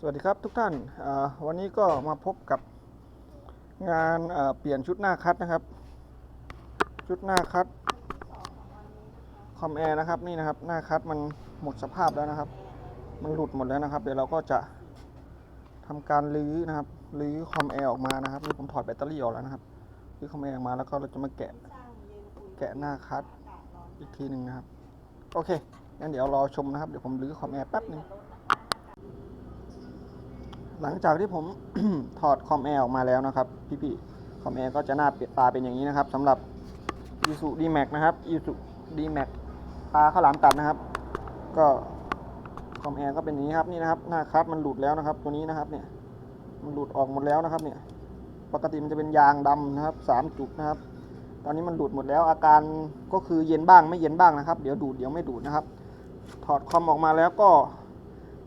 สวัสดีครับทุกท่านวันนี้ก็มาพบกับงานเปลี่ยนชุดหน้าคัดนะครับ ชุดหน้าคัดคอมแอร์นะครับนี่นะครับหน้าคัดมันหมดสภาพแล้วนะครับ มันหลุดหมดแล้วนะครับ เดี๋ยวเราก็จะทำการรื้อนะครับรื้อคอมแอร์ออกมานะครับนี่ผมถอดแบตเตอรี่ออกแล้วนะครับรื้อคอมแอร์ออกมาแล้วก็เราจะมาแกะแกะหน้าคัดอีกทีหนึ่งนะครับ โอเคงั้นเดี๋ยวรอชมนะครับเดี๋ยวผมรื้อคอมแอร์แป๊บหนึ่ง หลังจากที่ผม ถอดคอมแอร์ออกมาแล้วนะครับ พี่ๆคอมแอร์ก็จะหน้าเปลี่ยนตาเป็นอย่างนี้นะครับสำหรับ i s u d m a x นะครับ i s u d m a x ตาข้าวหลามตัดนะครับ ก็คอมแอร์ก็เป็นอย่างนี้ครับนี่นะครับหน้าคัดมันหลุดแล้วนะครับ ตัวนี้นะครับเนี่ยมันหลุดออกหมดแล้วนะครับ เนี่ย ปกติมันจะเป็นยางดำนะครับสามจุดนะครับ ตอนนี้มันหลุดหมดแล้ว อาการก็คือเย็นบ้างไม่เย็นบ้างนะครับ เดี๋ยวดูดเดี๋ยวไม่ดูดนะครับ ถอดคอมออกมาแล้วก็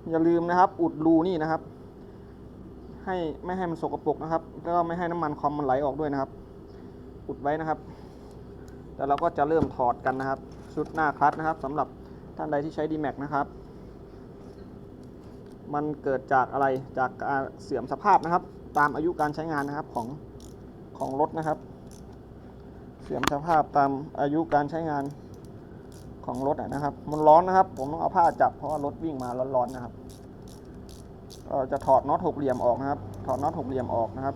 อย่าลืมนะครับ อุดรูนี่นะครับ ให้ไม่ให้มันสกปรกนะครับ แล้วก็ไม่ให้น้ำมันคอมมันไหลออกด้วยนะครับอุดไว้นะครับแต่เราก็จะเริ่มถอดกันนะครับ ชุดหน้าคลัตนะครับสำหรับท่านใดที่ใช้ d m a x นะครับ มันเกิดจากอะไรจากการเสื่อมสภาพนะครับ ตามอายุการใช้งานนะครับของของรถนะครับ เสื่อมสภาพตามอายุการใช้งานของรถนะครับ มันร้อนนะครับ ผมต้องเอาผ้าจับเพราะว่ารถวิ่งมาร้อนๆนะครับ ก็จะถอดน็อตหกเหลี่ยมออกนะครับ ถอดน็อตหกเหลี่ยมออกนะครับ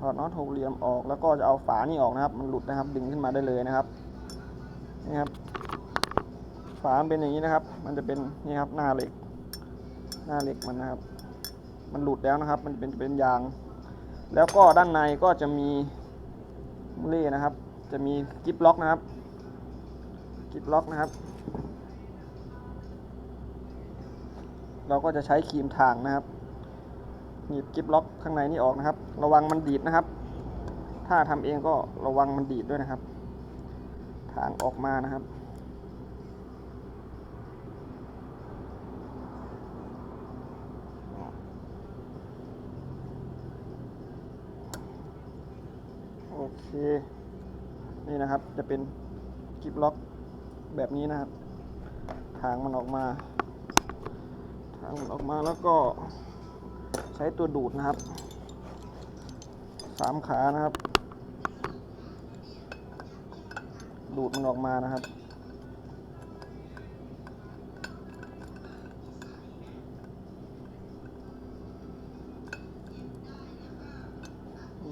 ถอดน็อตหกเหลี่ยมออก แล้วก็จะเอาฝานี่ออกนะครับ มันหลุดนะครับ ดึงขึ้นมาได้เลยนะครับ นี่ครับ ฝามันเป็นอย่างนี้นะครับ มันจะเป็นนี่ครับหน้าเหล็ก หน้าเหล็กมันนะครับ มันหลุดแล้วนะครับ มันเป็นเป็นยาง แล้วก็ด้านในก็จะมีมุเล่นะครับ จะมีกิฟล็อกนะครับกิฟล็อกนะครับ เราก็จะใช้ครีมทางนะครับหนีบกิฟล็อกข้างในนี่ออกนะครับ ระวังมันดีดนะครับ ถ้าทำเองก็ระวังมันดีดด้วยนะครับ ทางออกมานะครับโอเค นี่นะครับจะเป็นกิฟล็อกแบบนี้นะครับ ทางมันออกมา ทางมันออกมาแล้วก็ใช้ตัวดูดนะครับสามขานะครับ ดูดมันออกมานะครับ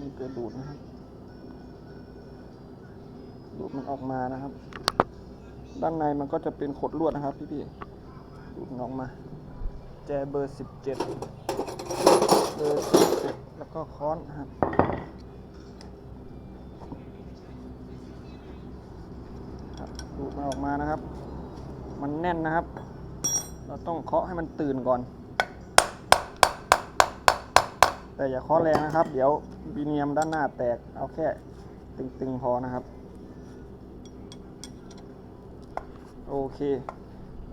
นี่ตัวดูดนะครับ ดูดมันออกมานะครับ ด้านในมันก็จะเป็นขดลวดนะครับพี่ๆดูดออกมา แจเบอร์สิบเจ็ดเบอร์สิบเจ็ดแล้วก็ค้อนนะครับดูมันออกมานะครับ มันแน่นนะครับ เราต้องเคาะให้มันตื่นก่อน แต่อย่าเคาะแรงนะครับ เดี๋ยวบีเนียมด้านหน้าแตก เอาแค่ตึงๆพอนะครับ โอเค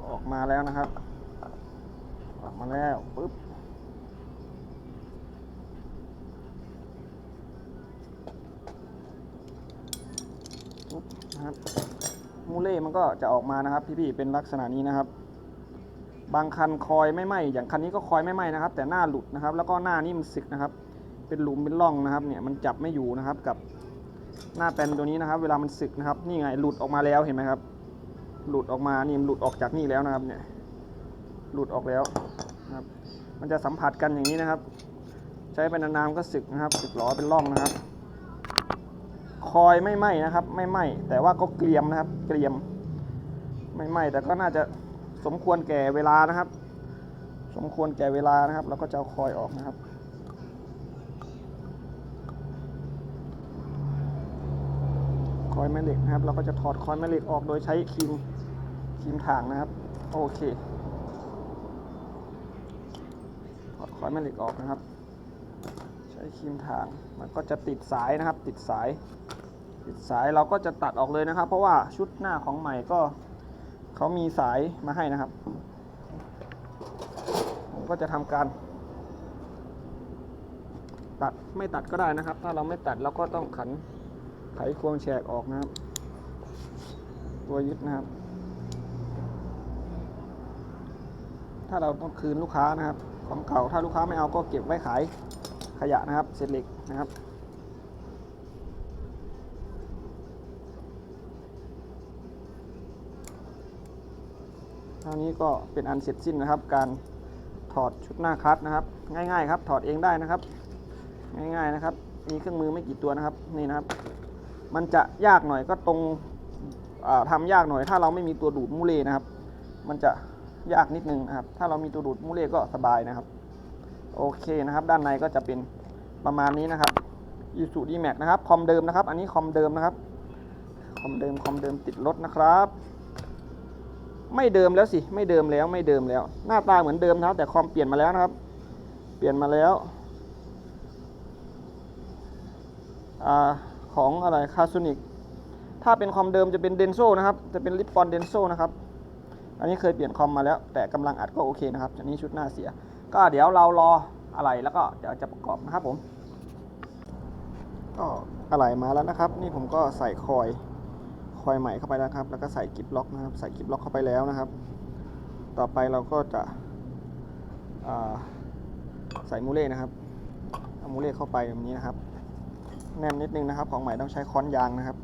ออกมาแล้วนะครับ ออกมาแล้วปึ๊บปึ๊บนะครับมูเล่มันก็จะออกมานะครับ พี่ๆเป็นลักษณะนี้นะครับ บางคันคอยไม่ไหมอย่างคันนี้ก็คอยไม่ไหมนะครับ แต่หน้าหลุดนะครับ แล้วก็หน้านี่มันสึกนะครับ เป็นหลุมเป็นร่องนะครับ เนี่ยมันจับไม่อยู่นะครับกับหน้าแปนตัวนี้นะครับ เวลามันสึกนะครับ นี่ไงหลุดออกมาแล้วเห็นไหมครับ หลุดออกมานี่มันหลุดออกจากนี่แล้วนะครับเนี่ย หลุดออกแล้วนะครับ มันจะสัมผัสกันอย่างนี้นะครับ ใช้ไปนานๆก็สึกนะครับ สึกหลอเป็นร่องนะครับ คอยไม่ไหมนะครับ ไม่ไหมแต่ว่าก็เกรียมนะครับ เกรียม ไม่ไหมแต่ก็น่าจะสมควรแก่เวลานะครับ สมควรแก่เวลานะครับ แล้วก็จะเอาคอยออกนะครับคอยแม่เหล็กนะครับ เราก็จะถอดคอยแม่เหล็กออกโดยใช้ครีมครีมถ่างนะครับ โอเค ถอดคอยแม่เหล็กออกนะครับ ใช้ครีมถางมันก็จะติดสายนะครับ ติดสาย ติดสายเราก็จะตัดออกเลยนะครับ เพราะว่าชุดหน้าของใหม่ก็เขามีสายมาให้นะครับ ผมก็จะทำการ ตัดไม่ตัดก็ได้นะครับ ถ้าเราไม่ตัดเราก็ต้องขันไขควงแฉกออกนะครับ ตัวยึดนะครับ ถ้าเราต้องคืนลูกค้านะครับ ของเก่าถ้าลูกค้าไม่เอาก็เก็บไว้ขายขยะนะครับเศษเหล็กนะครับเท่านี้ก็เป็นอันเสร็จสิ้นนะครับ การถอดชุดหน้าคัดนะครับ ง่ายๆครับ ถอดเองได้นะครับ ง่ายๆนะครับ มีเครื่องมือไม่กี่ตัวนะครับนี่นะครับ มันจะยากหน่อยก็ตรงทำายากหน่อย ถ้าเราไม่มีตัวดูดมูเลนะครับ มันจะ ยากนิดนึงนะครับ ถ้าเรามีตัวดูดมูเลก็สบายนะครับ โอเคนะครับ ด้านในก็จะเป็นประมาณนี้นะครับยูสุดีแม็กนะครับ คอมเดิมนะครับ อันนี้คอมเดิมนะครับ คอมเดิม คอมเดิมติดรถนะครับ ไม่เดิมแล้วสิ ไม่เดิมแล้ว ไม่เดิมแล้ว หน้าตาเหมือนเดิมนะครับ แต่คอมเปลี่ยนมาแล้วนะครับ เปลี่ยนมาแล้วอของอะไร คาซูนิก ถ้าเป็นคอมเดิมจะเป็นเดนโซนะครับ จะเป็นลิปปอนเดนโซนะครับ อันนี้เคยเปลี่ยนคอมมาแล้ว แต่กำลังอัดก็โอเคนะครับอันนี้ชุดหน้าเสีย ก็เดี๋ยวเรารออะไรแล้วก็เดี๋ยวจะประกอบนะครับผม ก็อะไรมาแล้วนะครับ นี่ผมก็ใส่คอยคอยใหม่เข้าไปแล้วครับ แล้วก็ใส่กิบล็อกนะครับ ใส่กิบล็อกเข้าไปแล้วนะครับ ต่อไปเราก็จะใส่มูเล่นะครับเอามูเล่เข้าไปแบบนี้นะครับ แน่นนิดนึงนะครับ ของใหม่ต้องใช้ค้อนยางนะครับ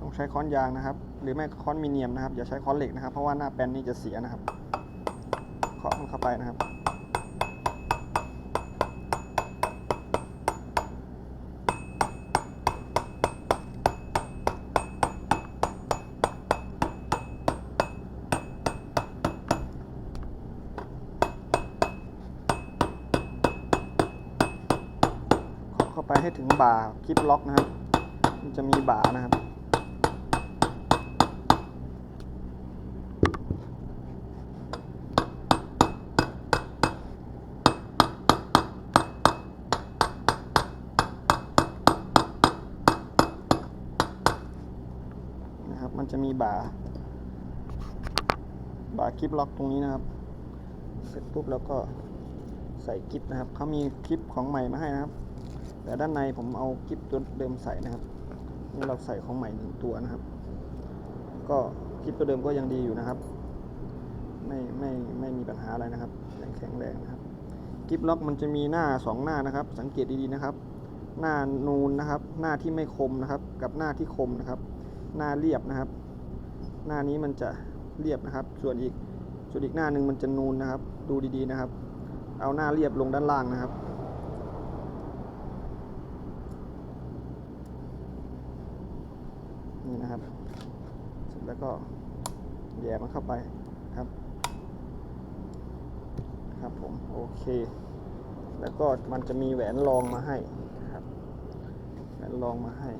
ต้องใช้ค้อนยางนะครับ หรือไม่ค้อนมีเนียมนะครับอย่าใช้ค้อนเหล็กนะครับ เพราะว่าหน้าแป้นนี่จะเสียนะครับเคาะมันเข้าไปนะครับเคาะเข้าไปให้ถึงบ่าคลิปล็อกนะครับ มันจะมีบ่านะครับ นะครับ มันจะมีบ่า บ่าคลิปล็อกตรงนี้นะครับ เสร็จปุ๊บแล้วก็ใส่กิฟนะครับ เขามีคลิปของใหม่มาให้นะครับ แต่ด้านในผมเอากิฟตัวเดิมใส่นะครับ นี่เราใส่ของใหม่หนึ่งตัวนะครับ ก็กิฟตัวเดิมก็ยังดีอยู่นะครับ ไม่ไม่ไม่มีปัญหาอะไรนะครับยังแข็งแรงนะครับกิฟล็อกมันจะมีหน้าสองหน้านะครับ สังเกตดีๆนะครับ หน้านูนนะครับ หน้าที่ไม่คมนะครับ กับหน้าที่คมนะครับ หน้าเรียบนะครับ หน้านี้มันจะเรียบนะครับ ส่วนอีกส่วนอีกหน้าหนึ่งมันจะนูนนะครับ ดูดีๆนะครับ เอาหน้าเรียบลงด้านล่างนะครับ นี่นะครับ เสร็จแล้วก็แย่มันเข้าไปครับครับผมโอเค แล้วก็มันจะมีแหวนรองมาให้ครับแหวนรองมาให้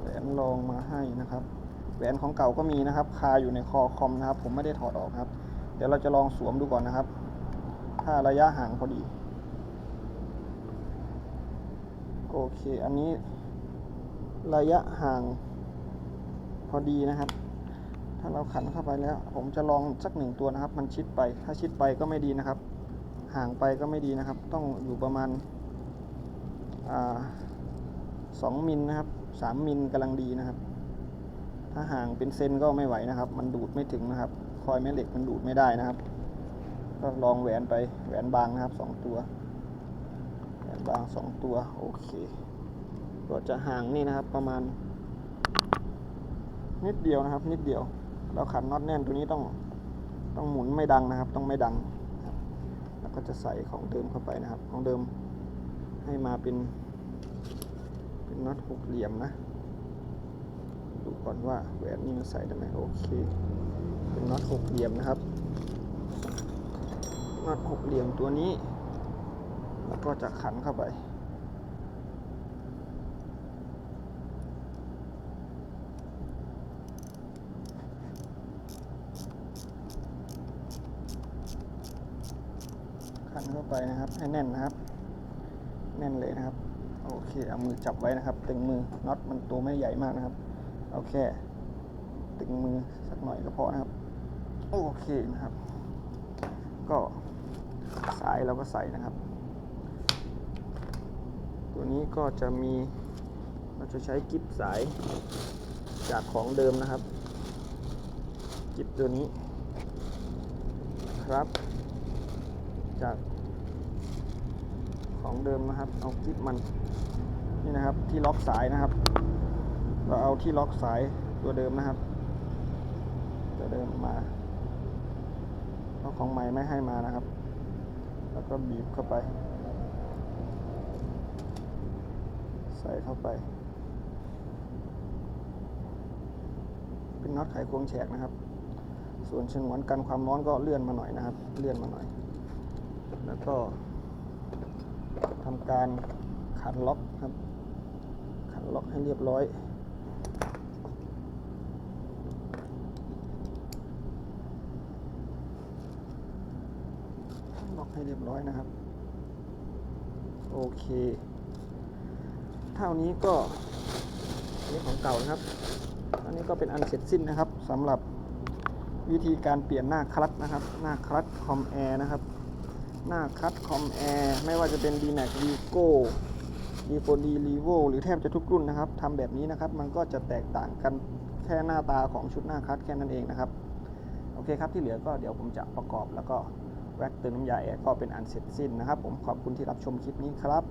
แหว นรองมาให้นะครับ แหวนของเก่าก็มีนะครับ คาอยู่ในคอคอมนะครับ ผมไม่ได้ถอดออกครับ เดี๋ยวเราจะลองสวมดูก่อนนะครับ ถ้าระยะห่างพอดี โอเค อันนี้ระยะห่างพอดีนะครับ ถ้าเราขันเข้าไปแล้ว ผมจะลองสักหนึ่งตัวนะครับ มันชิดไป ถ้าชิดไปก็ไม่ดีนะครับ ห่างไปก็ไม่ดีนะครับ ต้องอยู่ประมาณสองมิลนะครับ สามมิลกำลังดีนะครับ ถ้าห่างเป็นเซนก็ไม่ไหวนะครับ มันดูดไม่ถึงนะครับ คอยแม่เหล็กมันดูดไม่ได้นะครับ ก็ลองแหวนไปแหวนบางนะครับสองตัวแหวนบางสองตัวโอเคก็จะห่างนี่นะครับประมาณ นิดเดียวนะครับ นิดเดียวเราขันน็อตแน่นตัวนี้ต้องต้องหมุนไม่ดังนะครับ ต้องไม่ดัง แล้วก็จะใส่ของเดิมเข้าไปนะครับ ของเดิมให้มาเป็น เป็นน็อตหกเหลี่ยมนะ ดูก่อนว่าแหวนนี่มันใส่ได้ไหมโอเค เป็นน็อตหกเหลี่ยมนะครับ น็อตหกเหลี่ยมตัวนี้ แล้วก็จะขันเข้าไปขันเข้าไปนะครับให้แน่นนะครับ แน่นเลยนะครับ โอเคเอามือจับไว้นะครับ ตึงมือน็อตมันตัวไม่ใหญ่มากนะครับเอาแค่ตึงมือสักหน่อยก็พอนะครับ โอเคนะครับ ก็สายเราก็ใส่นะครับ ตัวนี้ก็จะมีเราจะใช้กิฟสายจากของเดิมนะครับ กิบตัวนี้ครับ จากของเดิมนะครับ เอากิบมัน นี่นะครับที่ล็อกสายนะครับ เราเอาที่ล็อกสายตัวเดิมนะครับ ตัวเดิมมาเพราะของใหม่ไม่ให้มานะครับ แล้วก็บีบเข้าไป ใส่เข้าไป เป็นน็อตไขควงแฉกนะครับ ส่วนฉนวนกันความร้อนก็เลื่อนมาหน่อยนะครับ เลื่อนมาหน่อย แล้วก็ทำการขันล็อก ล็อกให้เรียบร้อยล็อกให้เรียบร้อยนะครับ โอเค เท่านี้ก็นี่ของเก่านะครับ อันนี้ก็เป็นอันเสร็จสิ้นนะครับสำหรับวิธีการเปลี่ยนหน้าคลัตนะครับ หน้าคลัตคอมแอร์นะครับ หน้าคลัตคอมแอร์ไม่ว่าจะเป็น d m a x v i g o ีโนดีลีโวหรือแทบจะทุกรุ่นนะครับทำแบบนี้นะครับ มันก็จะแตกต่างกันแค่หน้าตาของชุดหน้าคัดแค่นั้นเองนะครับ โอเคครับที่เหลือก็เดี๋ยวผมจะประกอบแล้วก็แว็กเติมน้ำยาแอร์ก็เป็นอันเสร็จสิ้นนะครับ ผมขอบคุณที่รับชมคลิปนี้ครับ